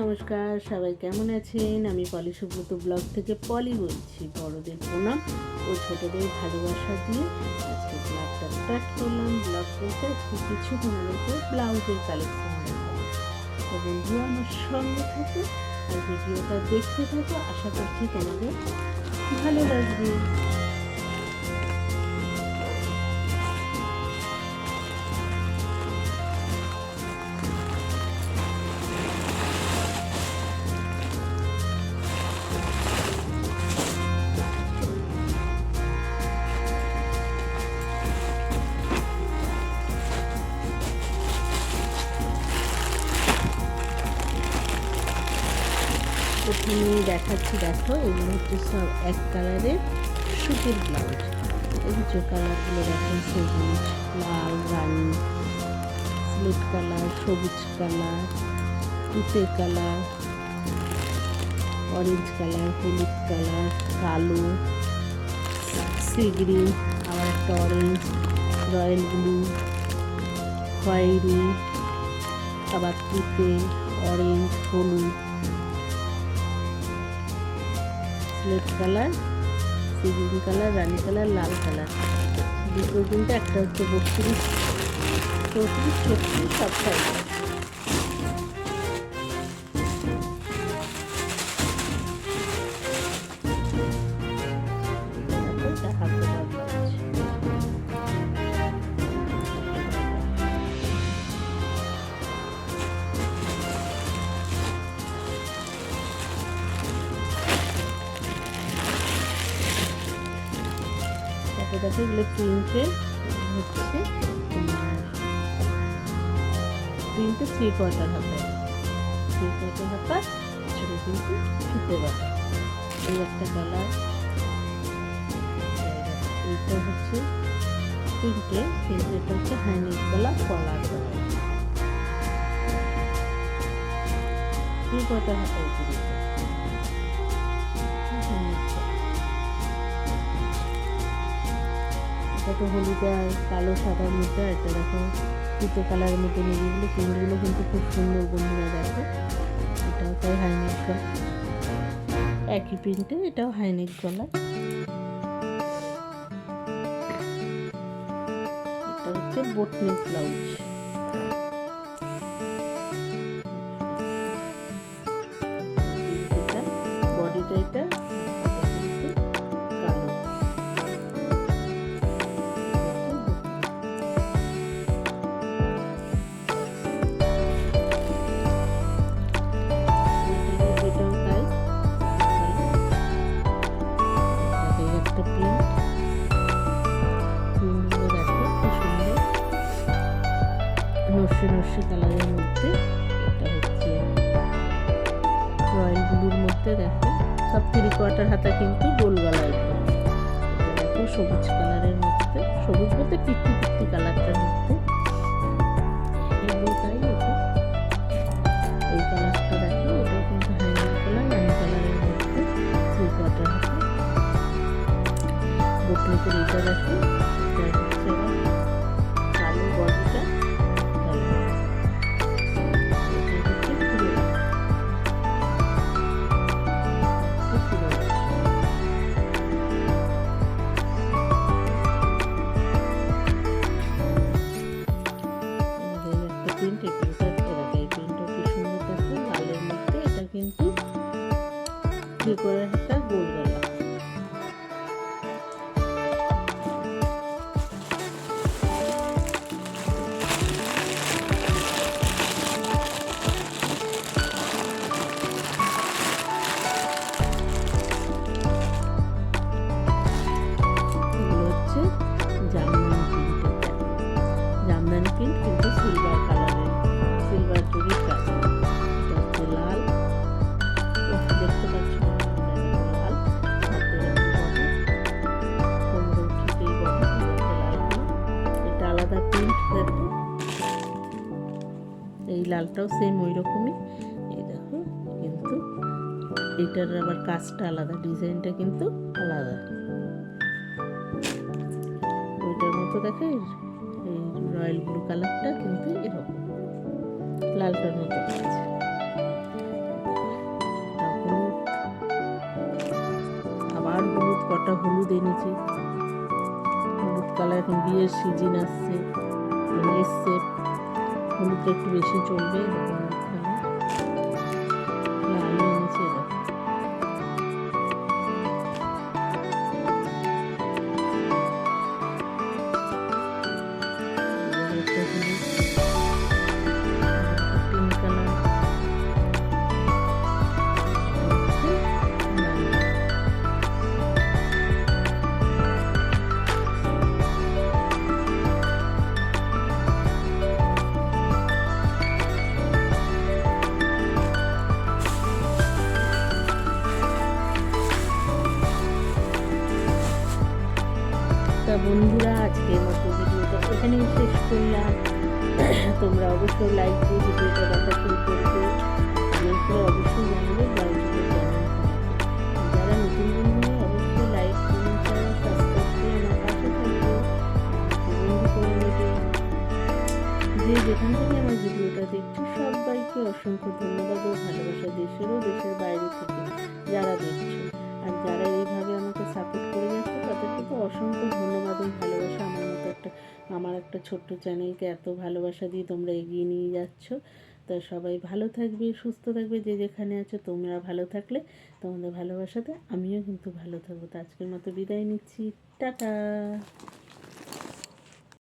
নমস্কার, সবাই কেমন আছেন? আমি পলি সুব্রত ব্লগ থেকে পলি বলছি, বড়দের প্রণাম ও ছোটদের ভালোবাসা দিয়ে আজকে ব্লগটা স্টার্ট করলাম। ব্লগ বলতে একটু কিছু তোমাদেরকে ব্লাউজের কালেকশন তো বন্ধু আমার সঙ্গে থাকো আর ভিডিওটা দেখতে থাকো। আশা করছি তোমাদের ভালো লাগবে। প্রথমে দেখাচ্ছি, দেখো, এগুলো হচ্ছে সব এক কালারের সুতির ব্লাউজ। এই যে কালারগুলো দেখো, সবুজ লাল, রানি, স্লেট কালার, সবুজ কালার, তুতে কালার, অরেঞ্জ কালার, হলুদ কালার, কালো সি গ্রিন আবার একটা অরেঞ্জ রয়্যাল ব্লু খয়েরি আবার তুতে অরেঞ্জ হলুদ। স্লেট কালার সিভিং কালার রানি কালার লাল কালার দুটো কিন্তু একটা হচ্ছে বত্রিশ, চৌত্রিশ, ছত্রিশ সব সাইজ দেখো দেখো এগুলো প্রিন্টে হচ্ছে প্রিন্টে থ্রি কোয়ার্টার হাতা থ্রি কোয়ার্টার হাতা ছোটো কিন্তু ফিতে বাটা এই একটা কালার এইটা হচ্ছে প্রিন্টে কিন্তু এটা হচ্ছে হাইনিক গলা কলার কালার থ্রি কোয়ার্টার হাতা প্রিন্টে তো হলুদ আর কালো, সাদার মধ্যে একটা দেখো পিতে কালারের মধ্যে মেরিগুলো প্রিন্টগুলো কিন্তু খুব সুন্দর বন্ধুরা দেখো। এটাও তাই হাইনেক গলা একই প্রিন্টে এটাও হাইনেক গলা এটা হচ্ছে বোটনেক ব্লাউজ। নস্যি কালারের মধ্যে, এটা হচ্ছে রয়্যাল ব্লুর মধ্যে দেখো। সব থ্রি কোয়ার্টার হাতা কিন্তু গোল গলা দেখো সবুজ কালারের মধ্যে, সবুজ বলতে পিত্তি পিত্তি কালারটার মধ্যে। তাই এটা এই কালারটা কালার মধ্যে এটা দেখো প্রিন্ট এই এলাকায় এই কি সুন্দর দেখো লালের মধ্যে এটা কিন্তু ত্রিপুরার একটা লালটাও সেম ওই রকমই এই দেখো, কিন্তু এটার আবার কাজটা আলাদা, ডিজাইনটা কিন্তু আলাদা। ওইটার মতো দেখে, এই রয়্যাল ব্লু কালারটা কিন্তু এরকম। লালটার মতো আছে আবার হলুদ, কটা হলুদ এনেছে। হলুদ কালার এখন বিয়ের সিজন আসছে মানে এসছে। হলুদটা একটু বেশি চলবে এরকম তা বন্ধুরা আজকের মতো ভিডিওটা এখানেই শেষ করলাম। তোমরা অবশ্যই লাইক দিয়ে ভিডিওটা দেখা শুরু করবে। করে অবশ্যই জানাবে যারা নতুন বন্ধু অবশ্যই আমার যে যেখান থেকে আমার ভিডিওটা দেখছ, সবাইকে অসংখ্য ধন্যবাদ ও ভালোবাসা দেশেরও দেশের বাইরে থেকে যারা দেখছ। আর যারা এইভাবে আমাকে অসংখ্য ধন্যবাদ ভালোবাসা। আমার মতো একটা, আমার একটা ছোট্ট চ্যানেলকে এত ভালোবাসা দিয়ে তোমরা এগিয়ে নিয়ে যাচ্ছ। তা সবাই ভালো থাকবে, সুস্থ থাকবে, যে যেখানে আছো তোমরা ভালো থাকলে তোমাদের ভালোবাসাতে আমিও কিন্তু ভালো থাকব। তো আজকের মতো বিদায় নিচ্ছি। টাটা!